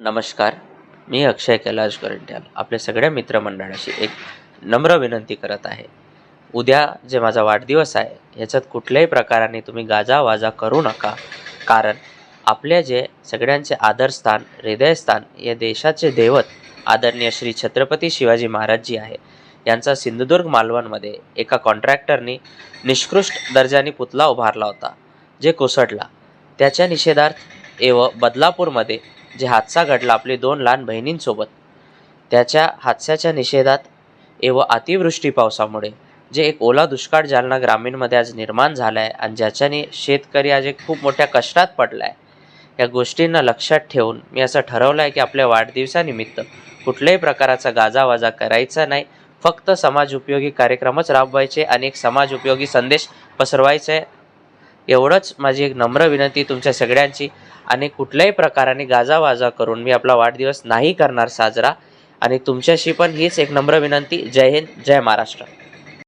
नमस्कार मी अक्षय कैलाश करंट्याल आपल्या सगळ्या मित्रमंडळाशी एक नम्र विनंती करत आहे. उद्या जे माझा वाढदिवस आहे ह्याच्यात कुठल्याही प्रकाराने तुम्ही गाजावाजा करू नका कारण आपले जे सगळ्यांचे आदरस्थान हृदयस्थान या देशाचे दैवत आदरणीय श्री छत्रपती शिवाजी महाराजजी आहे यांचा सिंधुदुर्ग मालवणमध्ये एका कॉन्ट्रॅक्टरनी निष्कृष्ट दर्जाने पुतला उभारला होता जे कोसळला. त्याच्या निषेधार्थ एव बदलापूरमध्ये जे हादसा घडला आपली दोन लहान बहिणींसोबत त्याच्या हादस्याच्या निषेधात एव अतिवृष्टी पावसामुळे जे एक ओला दुष्काळ जालना ग्रामीणमध्ये आज निर्माण झाला आहे आणि ज्याच्याने शेतकरी आज एक खूप मोठ्या कष्टात पडला आहे या गोष्टींना लक्षात ठेवून मी असं ठरवलं आहे की आपल्या वाढदिवसानिमित्त कुठल्याही प्रकाराचा गाजावाजा करायचा नाही. फक्त समाज उपयोगी कार्यक्रमच राबवायचे आणि एक समाज उपयोगी संदेश पसरवायचा आहे एवढंच माझी एक नम्र विनंती तुमच्या सगळ्यांची. आणि कुठल्याही प्रकाराने गाजावाजा करून मी आपला वाढदिवस नाही करणार साजरा. आणि तुमच्याशी पण हीच एक नम्र विनंती. जय हिंद जय महाराष्ट्र.